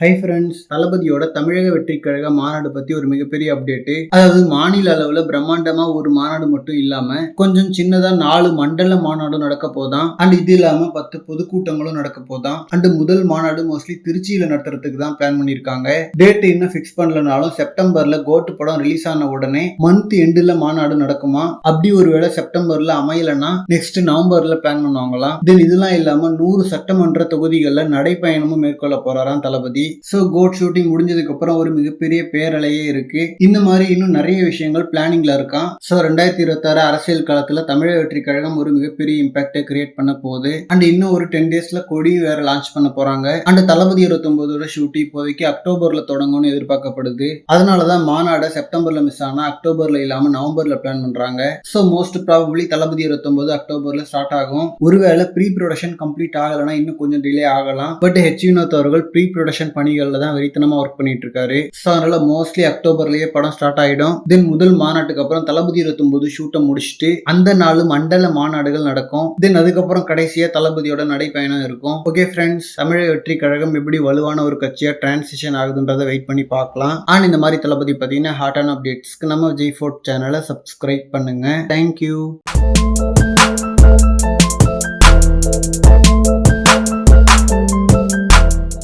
Hi friends தளபதியோட தமிழக வெற்றி கழக மாநாடு பத்தி ஒரு மிகப்பெரிய அப்டேட்டு அதாவது மாநில அளவுல பிரம்மாண்டமா ஒரு மாநாடு மட்டும் இல்லாம கொஞ்சம் சின்னதா நாலு மண்டல மாநாடும் நடக்க போதான். அண்ட் இது இல்லாம பத்து பொதுக்கூட்டங்களும் நடக்க போதான். அண்ட் முதல் மாநாடு மோஸ்ட்லி திருச்சியில நடத்துறதுக்கு தான் பிளான் பண்ணிருக்காங்க. டேட் இன்னும் பிக்ஸ் பண்ணலனாலும் செப்டம்பர்ல கோட்டு படம் ரிலீஸ் ஆன உடனே மந்த் எண்டுல மாநாடு நடக்குமா? அப்படி ஒருவேளை செப்டம்பர்ல அமையலன்னா நெக்ஸ்ட் நவம்பர்ல பிளான் பண்ணுவாங்களாம். தென் இதெல்லாம் இல்லாம நூறு சட்டமன்ற தொகுதிகளில் நடைப்பயணமும் மேற்கொள்ள போறாராம் தளபதி. ஸோ கோட் ஷூட்டிங் முடிஞ்சதுக்கு அப்புறம் ஒரு மிகப்பெரிய பேரலையே இருக்கு. இந்த மாதிரி இன்னும் நிறைய விஷயங்கள் பிளானிங்ல இருக்கான். ஸோ ரெண்டாயிரத்தி இருபத்தாறு அரசியல் காலத்துல தமிழக வெற்றி கழகம் ஒரு மிகப்பெரிய இம்பாக்டை கிரியேட் பண்ண போகுது. அண்ட் இன்னும் ஒரு டென் டேஸ்ல கொடியும் வேற லான்ச் பண்ண போறாங்க. அண்ட் தளபதி இருபத்தொன்பதோட ஷூட் இப்போதைக்கு அக்டோபர்ல தொடங்கும்னு எதிர்பார்க்கப்படுது. அதனாலதான் மாநாட செப்டம்பர்ல மிஸ் ஆனா அக்டோபர்ல இல்லாம நவம்பர்ல பிளான் பண்றாங்க. ஸோ மோஸ்ட் ப்ராபப்ளி தளபதி இருபத்தொன்பது அக்டோபர்ல ஸ்டார்ட் ஆகும். ஒருவேளை ப்ரீ ப்ரொடக்ஷன் கம்ப்ளீட் ஆகலைன்னா இன்னும் கொஞ்சம் டிலே ஆகலாம். பட் ஹெச் வினோத் அவர்கள் ப்ரீ ப்ரொடக்ஷன் பணிகள்ல தான் வெறித்தனமா ஒர்க் பண்ணிட்டு இருக்காரு ஸோ அதனால மோஸ்ட்லி அக்டோபர்லயே படம் ஸ்டார்ட் ஆயிடும். தென் முதல் மாநாட்டுக்கு அப்புறம் தளபதி இருபத்தொன்பது ஷூட்டை முடிச்சுட்டு அந்த நாளும் மண்டல மாநாடுகள் நடக்கும். தென் அதுக்கப்புறம் கடைசியா தளபதியோட நடைப்பயணம் இருக்கும். ஓகே ஃப்ரெண்ட்ஸ் தமிழக வெற்றி கழகம் எப்படி வலுவான ஒரு கட்சியா டிரான்சிஷன் ஆகுதுன்றதை வெயிட் பண்ணி பார்க்கலாம். ஆனால் இந்த மாதிரி தளபதி பார்த்தீங்கன்னா ஹாட்டான அப்டேட்ஸ்க்கு நம்ம ஜெய் ஃபோர்ட் சேனலை சப்ஸ்கிரைப் பண்ணுங்க. Thank you